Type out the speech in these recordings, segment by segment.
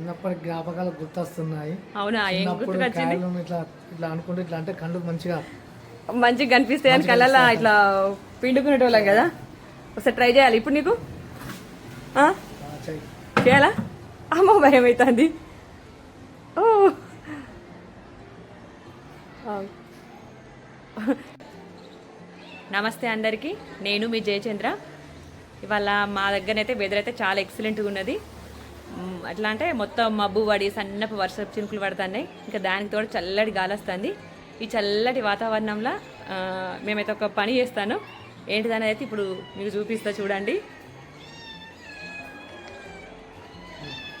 చిన్నప్పటి జ్ఞాపకాలు గుర్తొస్తున్నాయి. అవునా? చిన్నప్పుడు ఇట్లా ఇట్లా అనుకుంటే ఇట్లా అంటే కళ్ళు మంచిగా మంచిగా కనిపిస్తాయి అని ఇట్లా పిండుకునేటోళ్ళం కదా? ఒకసారి ట్రై చేయాలి. ఇప్పుడు నీకు? చేయాలా? అమ్మో భయం అవుతుంది ఓ. నమస్తే అందరికీ. నేను మీ జయచంద్ర. ఇవాళ మా దగ్గరనైతే వెదర్ అయితే చాలా ఎక్సలెంట్గా ఉన్నది. అట్లా అంటే మొత్తం మబ్బు పడి సన్నపు వర్షపు చినుకులు పడుతున్నాయి. ఇంకా దానికి తోడు చల్లటి గాలి వస్తుంది. ఈ చల్లటి వాతావరణంలో మేమైతే ఒక పని చేస్తాను. ఏంటిదనేది అయితే ఇప్పుడు మీకు చూపిస్తా చూడండి.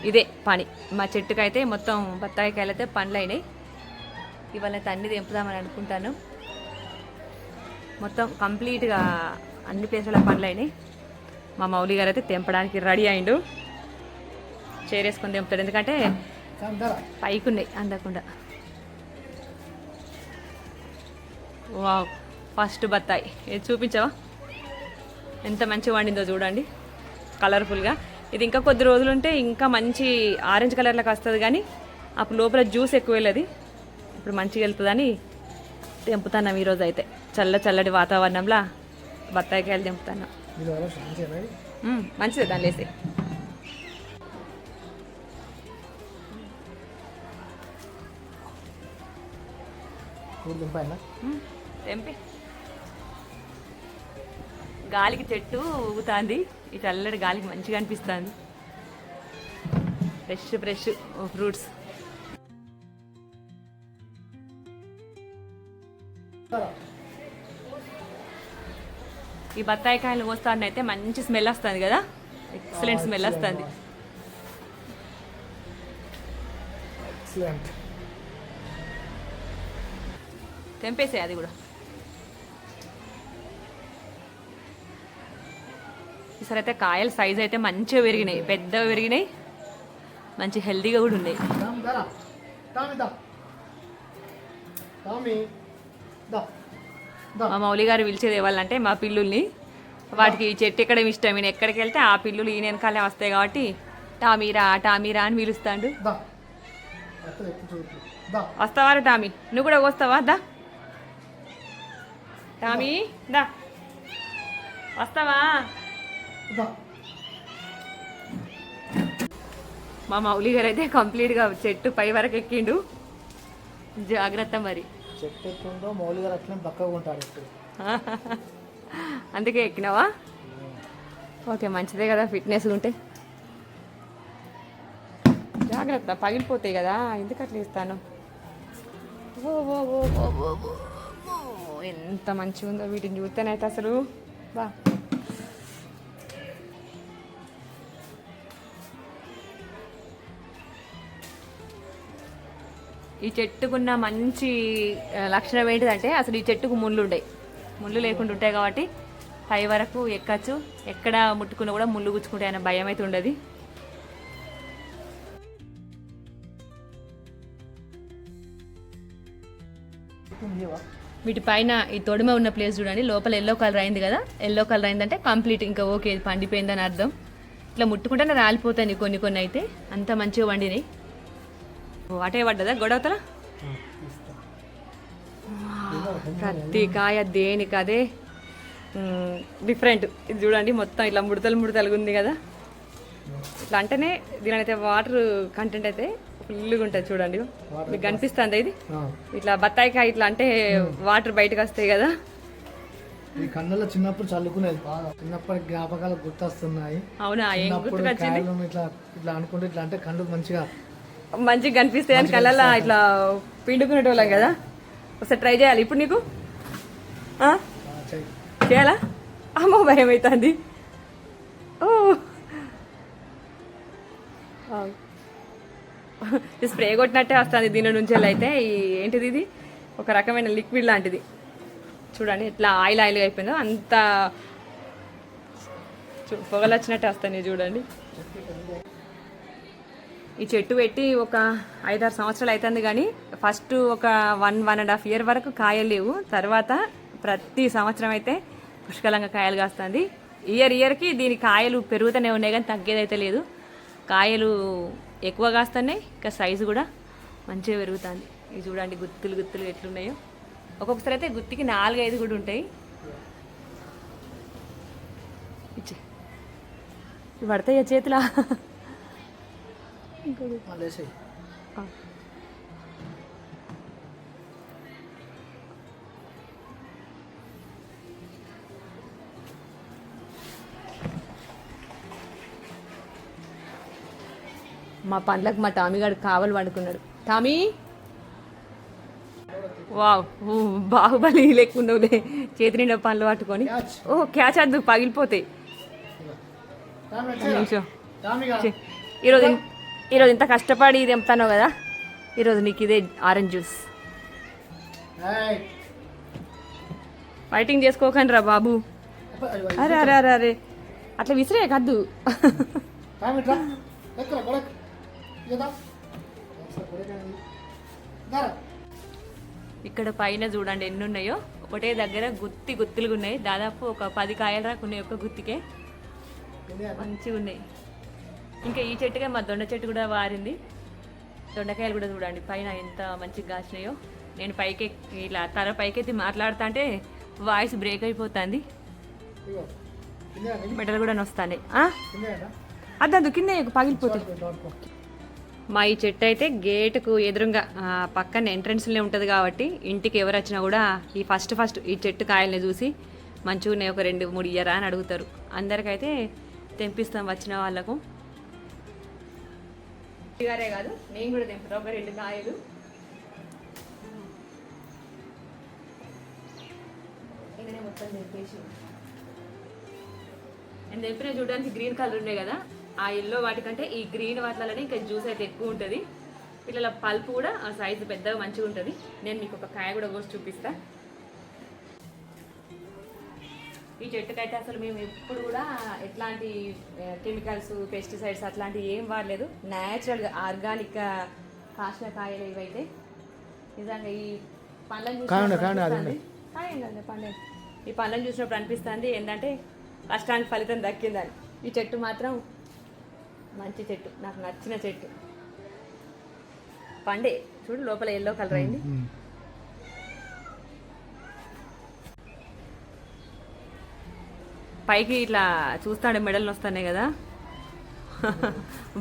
ఇదే పని. మా చెట్టుకైతే మొత్తం బత్తాయికాయలు అయితే పండ్లు అయినాయి ఇవాళ తన్ని తెంపుదామని అనుకుంటాను. మొత్తం కంప్లీట్గా అన్ని ప్లేసుల పండ్లు అయినాయి మా మౌలి గారు అయితే తెంపడానికి రెడీ అయిండు. చేరేసుకొని తెంపుతాడు ఎందుకంటే అందరా పైకి ఉన్నాయి అందకుండా. వావ్ ఫస్ట్ బత్తాయి. ఇది చూపించవా? ఎంత మంచిగా వండిందో చూడండి. కలర్ఫుల్గా. ఇది ఇంకా కొద్ది రోజులు ఉంటే ఇంకా మంచి ఆరెంజ్ కలర్లోకి వస్తుంది కానీ అప్పుడు లోపల జ్యూస్ ఎక్కువ వెళ్ళదు. ఇప్పుడు మంచిగా వెళ్తుందని తెంపుతున్నాం ఈరోజు అయితే. చల్ల చల్లటి వాతావరణంలో బత్తాయికాయలు తెంపుతున్నాం. మంచిది దాన్ని వేసి దింపాయినా? తెంపి గాలికి చెట్టు ఊగుతాంది. ఈ చల్లటి గాలికి మంచిగా అనిపిస్తుంది. ఫ్రెష్ ఫ్రెష్ ఫ్రూట్స్ ఈ బత్తాయి కాయలు కోస్తాను అయితే మంచి స్మెల్ వస్తుంది కదా? ఎక్సలెంట్ స్మెల్ వస్తుంది. ఎక్సలెంట్ తెంపేసే అది కూడా ఈసారి అయితే కాయల సైజ్ అయితే మంచిగా పెరిగినాయి పెద్దగా పెరిగినాయి మంచి హెల్తీగా కూడా ఉన్నాయి మా మౌలి గారు పిలిచేది ఇవ్వాలంటే మా పిల్లుల్ని వాటికి చెట్టు ఎక్కడ ఇష్టం ఈయన ఎక్కడికి వెళ్తే ఆ పిల్లులు ఈయన వెనకాలే వస్తాయి కాబట్టి టామీరా టామీరా అని పిలుస్తాడు దా అక్కడ ఎక్కువ చూపు దా వస్తావా రా టామీ నువ్వు కూడా వస్తావా దా టామీ దా. వస్తావా? మా మౌలి గారు అయితే కంప్లీట్గా చెట్టు పై వరకు ఎక్కిండు. జాగ్రత్త మరి. చెట్టు ఎక్కుందో మౌలి గారు అట్లనే పక్కగా ఉంటాడు అందుకే ఎక్కినావా? ఓకే మంచిదే కదా ఫిట్నెస్ ఉంటే. జాగ్రత్త పగిలిపోతాయి కదా ఎందుకు అట్లా ఇస్తాను ఓ ఓ ఓ ఓ ఓ, ఎంత మంచిగా ఉందో వీటిని చూస్తేనైతే అసలు. బా. ఈ చెట్టుకున్న మంచి లక్షణం ఏంటిదంటే అసలు ఈ చెట్టుకు ముళ్ళు ఉంటాయి ముళ్ళు లేకుండా ఉంటాయి కాబట్టి పై వరకు ఎక్కచ్చు. ఎక్కడ ముట్టుకున్నా కూడా ముళ్ళు గుచ్చుకుంటే అనే భయం అయితే ఉండదు. వీటి పైన ఈ తొడిమ ఉన్న ప్లేస్ చూడండి. లోపల ఎల్లో కలర్ అయింది కదా. ఎల్లో కలర్ అయిందంటే కంప్లీట్ ఇంకా ఓకే పండిపోయిందని అర్థం. ఇట్లా ముట్టుకుంటేనే రాలిపోతాయి కొన్ని కొన్ని అయితే. అంత మంచిగా వండినాయి. అటే పడ్డదా గొడవతల ప్రతి కాయ దేనికి అదే డిఫరెంట్ ఇది చూడండి మొత్తం ఇట్లా ముడతలు ముడతలుగా ఉంది కదా. ఇట్లా అంటేనే దీని అయితే వాటర్ కంటెంట్ అయితే ఫుల్గా ఉంటుంది చూడండి. మీకు కనిపిస్తుంది ఇది? ఇట్లా బత్తాయి కాయ ఇట్లా అంటే వాటర్ బయటకు వస్తాయి కదా. ఈ కన్నులో చిన్నప్పుడు చల్లుకునేది బాగా. చిన్నప్పటి జ్ఞాపకాలు గుర్తొస్తున్నాయి. అవునా? ఇట్లా ఇట్లా అనుకుంటే ఇట్లా అంటే కళ్ళు మంచిగా మంచిగా కనిపిస్తాయి అని కళ్ళల్లో ఇట్లా పిండుకునేటోళ్ళం కదా. ఒకసారి ట్రై చేయాలి. ఇప్పుడు నీకు? చేయాలా? అమ్మో భయం అవుతుంది ఓ స్ప్రే కొట్టినట్టే వస్తుంది దీని నుంచి అయితే. ఈ ఏంటిది ఇది? ఒక రకమైన లిక్విడ్ లాంటిది. చూడండి ఇట్లా ఆయిల్ ఆయిల్ అయిపోయిందో. అంత చూ- పొగలు వచ్చినట్టే వస్తాయి చూడండి. ఈ చెట్టు పెట్టి ఒక ఐదారు సంవత్సరాలు అవుతుంది కానీ ఫస్ట్ ఒక one one and half year వరకు కాయలు లేవు. తర్వాత ప్రతి సంవత్సరం అయితే పుష్కలంగా కాయలు కాస్తుంది. ఇయర్ ఇయర్కి దీని కాయలు పెరుగుతూనే ఉన్నాయి కానీ తగ్గేదైతే లేదు. కాయలు ఎక్కువ కాస్తున్నాయి ఇంకా సైజు కూడా మంచిగా పెరుగుతుంది. ఇవి చూడండి గుత్తులు గుత్తులు ఎట్లున్నాయో. ఒక్కొక్కసారి అయితే గుత్తికి నాలుగు ఐదు కూడా ఉంటాయి. ఇచ్చే. పడతాయి చేతిలో? మా పండ్లకు మా టామీగాడు కావాలి పడుకున్నాడు టామీ? వావ్ బాహుబలి లేకున్నావులే చేతి నిండా పండ్లు పట్టుకొని. ఓ క్యాచ్ అద్దు పగిలిపోతాయి. నిమిషం. ఈరోజు ఈరోజు ఇంత కష్టపడి తెంపుతాను కదా? ఈరోజు నీకు ఇదే ఆరెంజ్ జ్యూస్. ఫైటింగ్ చేసుకోకండి రా బాబు. అరే అరే అరే అరే. అట్లా విసిరే కద్దు ఇక్కడ పైన చూడండి ఎన్ని ఉన్నాయో ఒకటే దగ్గర గుత్తి గుత్తులుగా ఉన్నాయి. దాదాపు ఒక పది కాయలు రాకున్నాయి ఒక గుత్తికే? మంచిగా ఉన్నాయి. ఇంకా ఈ చెట్టుగా మా దొండ చెట్టు కూడా వారింది. దొండకాయలు కూడా చూడండి. పైన ఎంత మంచిగా కాసినాయో. నేను పైకి ఇలా తల పైకెత్తి మాట్లాడుతా అంటే వాయిస్ బ్రేక్ అయిపోతుంది? మెడలు కూడా నొస్తాయి? అద్దద్దు కింద పట్టుకో. మా ఈ చెట్టు అయితే గేటుకు ఎదురుగా పక్కన ఎంట్రన్స్లోనే ఉంటుంది కాబట్టి ఇంటికి ఎవరు వచ్చినా కూడా ఈ ఫస్ట్ ఫస్ట్ ఈ చెట్టు కాయల్ని చూసి మంచిగా ఒక రెండు మూడు ఇయ్యరా అని అడుగుతారు. అందరికైతే తెంపిస్తాం వచ్చిన వాళ్ళకు. గారే కాదు నేను కూడా తెంపుతా ఒక రెండు కాయలు. మొత్తం తెంపేసి. నేను తెంపిన చూడడానికి గ్రీన్ కలర్ ఉండే కదా ఆ ఎల్లో వాటికంటే ఈ గ్రీన్ వాటిలోనే ఇంకా జ్యూస్ అయితే ఎక్కువ ఉంటుంది. పిల్లల పల్పు కూడా ఆ సైజు పెద్దగా మంచిగా ఉంటుంది. నేను మీకు ఒక కాయ కూడా కోసి చూపిస్తా. ఈ చెట్టుకైతే అసలు మేము ఎప్పుడు కూడా ఎట్లాంటి కెమికల్స్ పెస్టిసైడ్స్ అట్లాంటివి ఏం వాడలేదు. న్యాచురల్గా ఆర్గానిక్గా కాసిన కాయలు ఇవైతే. నిజంగా ఈ పండ్లను చూసినప్పుడు పండు. ఈ పండ్లను చూసినప్పుడు అనిపిస్తుంది ఏంటంటే కష్టానికి ఫలితం దక్కిందని. ఈ చెట్టు మాత్రం మంచి చెట్టు నాకు నచ్చిన చెట్టు. పండే చూడు లోపల ఎల్లో కలర్ అయింది. పైకి ఇట్లా చూస్తాడే మెడలు వస్తున్నాయి కదా.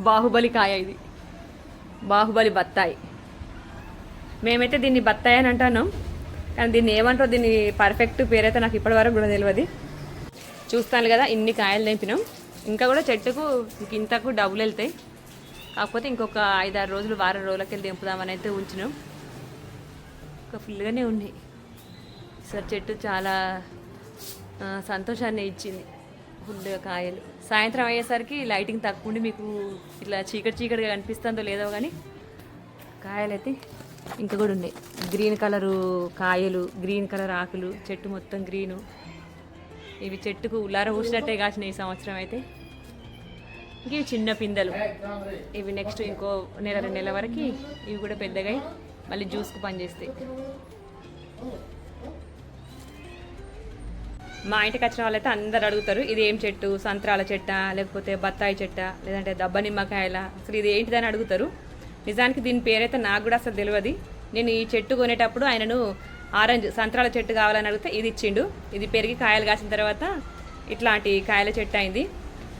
బాహుబలి కాయ ఇది. బాహుబలి బత్తాయి. మేమైతే దీన్ని బత్తాయి అని అంటాను కానీ దీన్ని ఏమంటారో దీన్ని పర్ఫెక్ట్ పేరైతే నాకు ఇప్పటివరకు కూడా తెలియదు చూస్తాను కదా ఇన్ని కాయలు తెంపినాం. ఇంకా కూడా చెట్టుకు ఇంతకు డబ్బులు వెళ్తాయి. కాకపోతే ఇంకొక ఐదారు రోజులు వారం రోజులకి వెళ్ళి దింపుదామని అయితే ఉంచినాం. ఇంకా ఫుల్గానే ఉన్నాయి సార్ చెట్టు చాలా సంతోషాన్ని ఇచ్చింది. ఫుల్గా కాయలు. సాయంత్రం అయ్యేసరికి లైటింగ్ తక్కువ ఉండి మీకు ఇట్లా చీకటి చీకటిగా కనిపిస్తుందో లేదో కానీ కాయలు అయితే ఇంకా కూడా ఉన్నాయి. గ్రీన్ కలరు కాయలు గ్రీన్ కలర్ ఆకులు చెట్టు మొత్తం గ్రీను. ఇవి చెట్టుకు ఉల్లార పూసినట్టే కాసిన ఈ సంవత్సరం అయితే. ఇంక ఇవి చిన్న పిందెలు. ఇవి నెక్స్ట్ ఇంకో నెల రెండు నెలల వరకు ఇవి కూడా పెద్దగా మళ్ళీ జ్యూస్కి పనిచేస్తాయి. మా ఇంటికి వచ్చిన వాళ్ళైతే అందరు అడుగుతారు ఇది ఏం చెట్టు? సంత్రాల చెట్ట? లేకపోతే బత్తాయి చెట్ట? లేదంటే దబ్బ నిమ్మకాయల? అసలు ఇది ఏంటిదని అడుగుతారు. నిజానికి దీని పేరైతే నాకు కూడా అసలు తెలియదు నేను ఈ చెట్టు కొనేటప్పుడు ఆయనను ఆరెంజ్ సంత్రాల చెట్టు కావాలని అడిగితే ఇది ఇచ్చిండు. ఇది పెరిగి కాయలు కాసిన తర్వాత ఇట్లాంటి కాయల చెట్టు అయింది.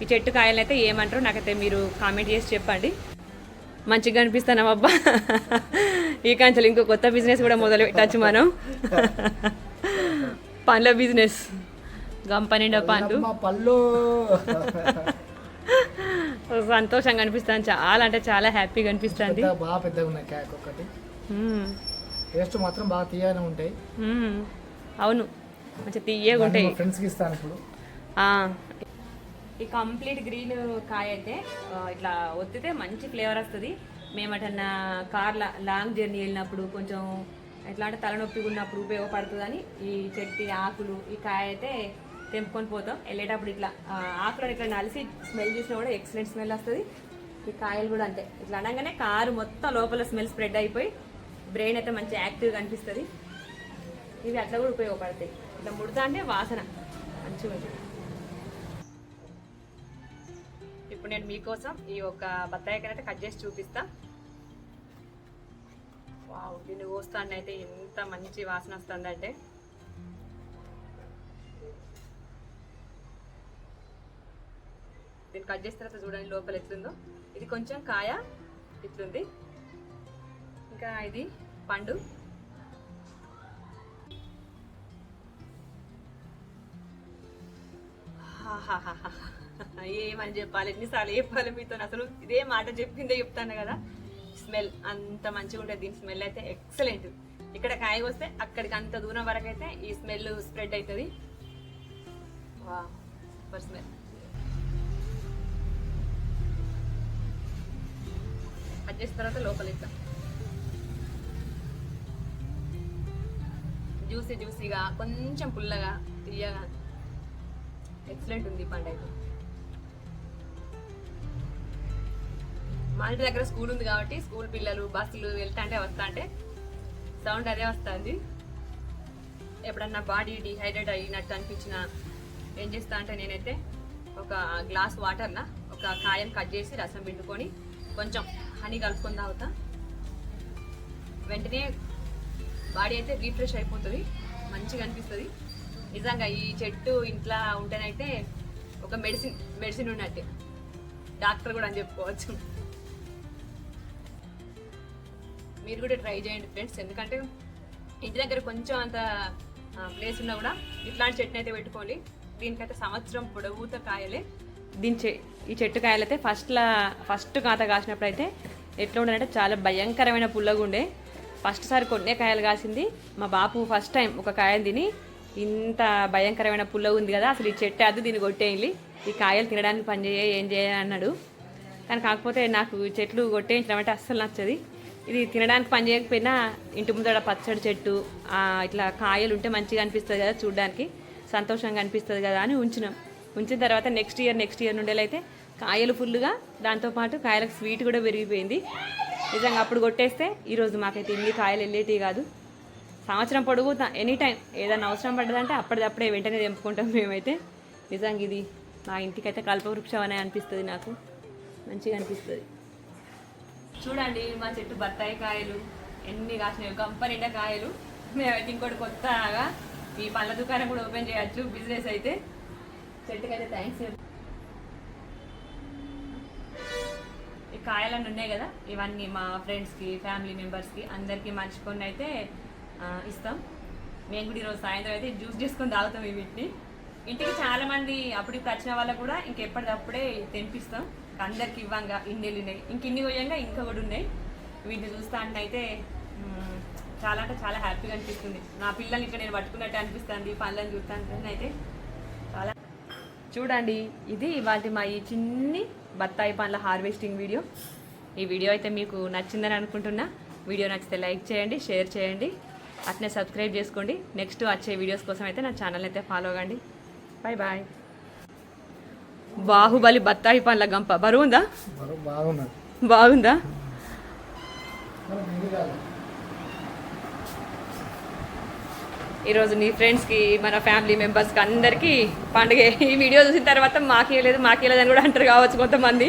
ఈ చెట్టు కాయలు అయితే ఏమంటారో నాకైతే మీరు కామెంట్ చేసి చెప్పండి. మంచిగా అనిపిస్తాను అబ్బా ఈ కంచెలు ఇంకో కొత్త బిజినెస్ కూడా మొదలు పెట్టచ్చు మనం. పండ్ల బిజినెస్. గంప నిండా పండ్లు మా పళ్ళు. సంతోషంగా అనిపిస్తాను చాలా అంటే చాలా హ్యాపీగా అనిపిస్తుంది. బాగా పెద్దగా ఉన్నాయి క్యాక్ ఒకటి టేస్ట్ మాత్రం బాగా తీయగానే ఉంటాయి. అవును. మంచి తీయగా ఉంటాయి. ఫ్రెండ్స్కి ఇస్తాను ఇప్పుడు. ఈ కంప్లీట్ గ్రీన్ కాయ అయితే ఇట్లా ఒత్తితే మంచి ఫ్లేవర్ వస్తుంది. మేమటన్నా కార్ల లాంగ్ జర్నీ వెళ్ళినప్పుడు కొంచెం ఎట్లా అంటే తలనొప్పి ఉన్నప్పుడు ఉపయోగపడుతుందని ఈ చెట్టు ఆకులు ఈ కాయ అయితే తెంపుకొని పోతాం. వెళ్ళేటప్పుడు ఇట్లా ఆ, ఆకులను ఇట్లా నలిసి స్మెల్ చూసినా కూడా ఎక్సలెంట్ స్మెల్ వస్తుంది. ఈ కాయలు కూడా అంతే. ఇట్లా అనగానే కారు మొత్తం లోపల స్మెల్ స్ప్రెడ్ అయిపోయి బ్రెయిన్ అయితే మంచి యాక్టివ్గా అనిపిస్తుంది. ఇవి అట్లా కూడా ఉపయోగపడతాయి. ఇట్లా ముడతా అంటే వాసన. మంచిగా ఉంటుంది ఇప్పుడు ఇప్పుడు నేను మీకోసం ఈ ఒక బత్తాయికనైతే కట్ చేసి చూపిస్తా. వావ్ దీన్ని కోస్తాను అయితే ఎంత మంచి వాసన వస్తుందంటే. దీన్ని కట్ చేసిన తర్వాత చూడండి లోపల ఎట్లుందో. ఇది కొంచెం కాయ ఇట్లుంది. ఇంకా ఇది పండు. ఏమని చెప్పాలి? ఎన్నిసార్లు చెప్పాలి మీతో? అసలు ఇదే మాట చెప్పిందే చెప్తాను కదా. స్మెల్ అంత మంచిగా ఉంటుంది. దీని స్మెల్ అయితే ఎక్సలెంట్. ఇక్కడ కాయ వస్తే అక్కడికి అంత దూరం వరకు అయితే ఈ స్మెల్ స్ప్రెడ్ అవుతుంది వా సూపర్ స్మెల్. అది చేసిన తర్వాత లోపల జ్యూసీ జ్యూసీగా కొంచెం పుల్లగా తీయగా ఎక్సలెంట్ ఉంది ఈ పండు అయితే. మా ఇంటి దగ్గర స్కూల్ ఉంది కాబట్టి స్కూల్ పిల్లలు బస్సులు వెళ్తా అంటే వస్తా అంటే సౌండ్ అదే వస్తుంది. ఎప్పుడన్నా బాడీ డిహైడ్రేట్ అయినట్టు అనిపించిన ఏం చేస్తా అంటే నేనైతే ఒక గ్లాస్ వాటర్న ఒక కాయం కట్ చేసి రసం పిండుకొని కొంచెం హనీ కలుపుకొని తాగుతా. వెంటనే బాడీ అయితే రీఫ్రెష్ అయిపోతుంది మంచిగా అనిపిస్తుంది. నిజంగా ఈ చెట్టు ఇంట్లో ఉంటేనైతే ఒక మెడిసిన్ మెడిసిన్ ఉన్నట్టే. డాక్టర్ కూడా అని చెప్పుకోవచ్చు. మీరు కూడా ట్రై చేయండి ఫ్రెండ్స్ ఎందుకంటే ఇంటి దగ్గర కొంచెం అంత ప్లేస్ ఉన్నా కూడా ఇట్లాంటి చెట్టుని అయితే పెట్టుకోండి దీనికైతే సంవత్సరం పొడవుత కాయలే. దీని చె ఈ చెట్టు కాయలైతే ఫస్ట్లా ఫస్ట్ కాత కాసినప్పుడు అయితే ఎట్లా ఉండాలంటే చాలా భయంకరమైన పుల్లగా ఉండే ఫస్ట్ సారి కొన్నే కాయలు కాసింది. మా బాపు ఫస్ట్ టైం ఒక కాయలు తిని ఇంత భయంకరమైన పుల్ల ఉంది కదా అసలు ఈ చెట్టు అద్దు దీన్ని కొట్టేయండి. ఈ కాయలు తినడానికి పని చేయ ఏం చేయ అన్నాడు. కానీ కాకపోతే నాకు చెట్లు కొట్టేయించడం అంటే అస్సలు నచ్చది. ఇది తినడానికి పని చేయకపోయినా ఇంటి ముందర పచ్చడి చెట్టు ఇట్లా కాయలు ఉంటే మంచిగా అనిపిస్తుంది కదా చూడడానికి. సంతోషంగా అనిపిస్తుంది కదా అని ఉంచినాం. ఉంచిన తర్వాత నెక్స్ట్ ఇయర్ నెక్స్ట్ ఇయర్ నుండేలైతే కాయలు ఫుల్గా దాంతోపాటు కాయలకు స్వీట్ కూడా పెరిగిపోయింది. నిజంగా అప్పుడు కొట్టేస్తే ఈరోజు మాకైతే ఇన్ని కాయలు వెళ్ళేటివి కాదు. సంవత్సరం పొడుగుతా ఎనీ టైం ఏదైనా అవసరం పడ్డదంటే అప్పటిదప్పుడే వెంటనే తెంపుకుంటాం మేమైతే. నిజంగా ఇది మా ఇంటికైతే కల్పవృక్షం అనే అనిపిస్తుంది నాకు. మంచిగా అనిపిస్తుంది. చూడండి మా చెట్టు బత్తాయి కాయలు ఎన్ని కాసినాయి గంప కాయలు. మేమైతే ఇంకోటి కొత్తగా ఈ పళ్ళ దుకాణం కూడా ఓపెన్ చేయొచ్చు బిజినెస్ అయితే. చెట్టుకైతే థ్యాంక్స్ కాయాలని ఉన్నాయి కదా ఇవన్నీ మా ఫ్రెండ్స్కి ఫ్యామిలీ మెంబర్స్కి అందరికీ మర్చికొని అయితే ఇస్తాం. మేము కూడా ఈరోజు సాయంత్రం అయితే జ్యూస్ చేసుకొని తాగుతాం ఈ వీటిని. ఇంటికి చాలా మంది అప్పటికి వచ్చిన వాళ్ళకు కూడా ఇంకెప్పటికప్పుడే తెంపిస్తాం అందరికి ఇవ్వంగా ఇన్ని ఉన్నాయి. ఇంక ఇన్ని పోయంగా ఇంకా కూడా ఉన్నాయి. వీటిని చూస్తా అంటే అయితే చాలా అంటే చాలా హ్యాపీగా అనిపిస్తుంది. నా పిల్లల్ని ఇక్కడ నేను పట్టుకున్నట్టు అనిపిస్తుంది పనులను చూస్తాను అయితే. చూడండి ఇది ఇవాళ మా ఈ చిన్ని బత్తాయి పండ్ల హార్వెస్టింగ్ వీడియో. ఈ వీడియో అయితే మీకు నచ్చిందని అనుకుంటున్నా. వీడియో నచ్చితే లైక్ చేయండి షేర్ చేయండి అట్నే సబ్స్క్రైబ్ చేసుకోండి. నెక్స్ట్ వచ్చే వీడియోస్ కోసం అయితే నా ఛానల్ అయితే ఫాలో కండి బాయ్ బాయ్ బాహుబలి బత్తాయి పండ్ల గంప. బరువుందా బాగుందా మరి ఇది కాదు ఈరోజు నీ ఫ్రెండ్స్కి మన ఫ్యామిలీ మెంబర్స్కి అందరికీ పండుగ. ఈ వీడియో చూసిన తర్వాత మాకేయలేదు మాకేయలేదు అని కూడా అంటారు కావచ్చు కొంతమంది.